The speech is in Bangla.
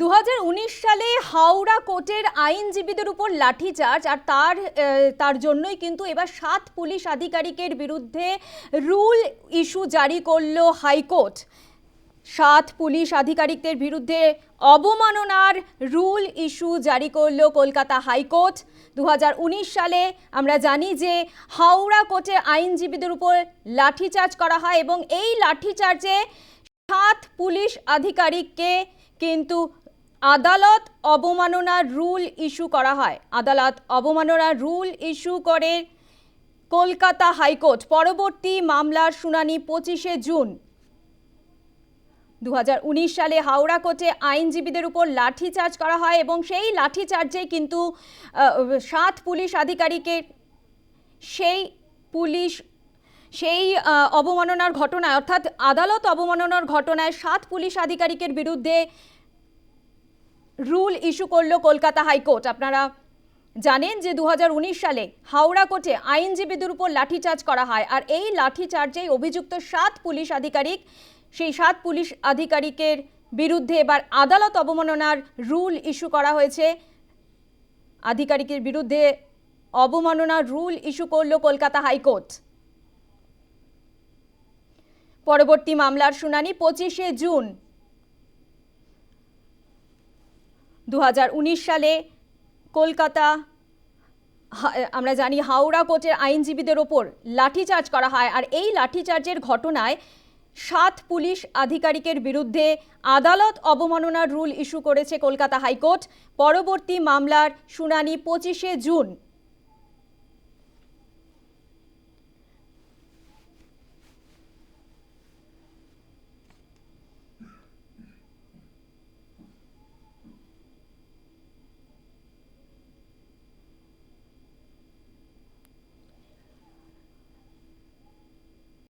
দু হাজার উনিশ সালে হাওড়া কোর্টের আইনজীবীদের উপর লাঠিচার্জ আর তার তার জন্যই কিন্তু এবার সাত পুলিশ আধিকারিকের বিরুদ্ধে রুল ইস্যু জারি করল হাইকোর্ট। সাত পুলিশ আধিকারিকদের বিরুদ্ধে অবমাননার রুল ইস্যু জারি করল কলকাতা হাইকোর্ট। দু হাজার উনিশ সালে আমরা জানি যে হাওড়া কোর্টে আইনজীবীদের উপর লাঠিচার্জ করা হয় এবং এই লাঠিচার্জে সাত পুলিশ আধিকারিককে কিন্তু আদালত অবমাননার রুল ইস্যু করা হয়। আদালত অবমাননার রুল ইস্যু করে কলকাতা হাইকোর্ট। পরবর্তী মামলার শুনানি পঁচিশে জুন। দু হাজার উনিশ সালে হাওড়া কোর্টে আইনজীবীদের উপর লাঠিচার্জ করা হয় এবং সেই লাঠিচার্জে কিন্তু সাত পুলিশ আধিকারিকের সেই পুলিশ, সেই অবমাননার ঘটনায়, অর্থাৎ আদালত অবমাননার ঘটনায় সাত পুলিশ আধিকারিকের বিরুদ্ধে রুল ইস্যু করল কলকাতা হাইকোর্ট। আপনারা জানেন যে দু হাজার উনিশ সালে হাওড়া কোর্টে আইনজীবীদের উপর লাঠিচার্জ করা হয় আর এই লাঠিচার্জেই অভিযুক্ত সাত পুলিশ আধিকারিক, সেই সাত পুলিশ আধিকারিকের বিরুদ্ধে এবার আদালত অবমাননার রুল ইস্যু করা হয়েছে। আধিকারিকের বিরুদ্ধে অবমাননার রুল ইস্যু করল কলকাতা হাইকোর্ট। পরবর্তী মামলার শুনানি পঁচিশে জুন। দু হাজার উনিশ সালে কলকাতা আমরা জানি হাওড়া কোর্টের আইনজীবীদের ওপর লাঠিচার্জ করা হয়। আর এই লাঠিচার্জের ঘটনায় সাত পুলিশ আধিকারিকের বিরুদ্ধে আদালত অবমাননার রুল ইস্যু করেছে কলকাতা হাইকোর্ট। পরবর্তী মামলার শুনানি পঁচিশে জুন।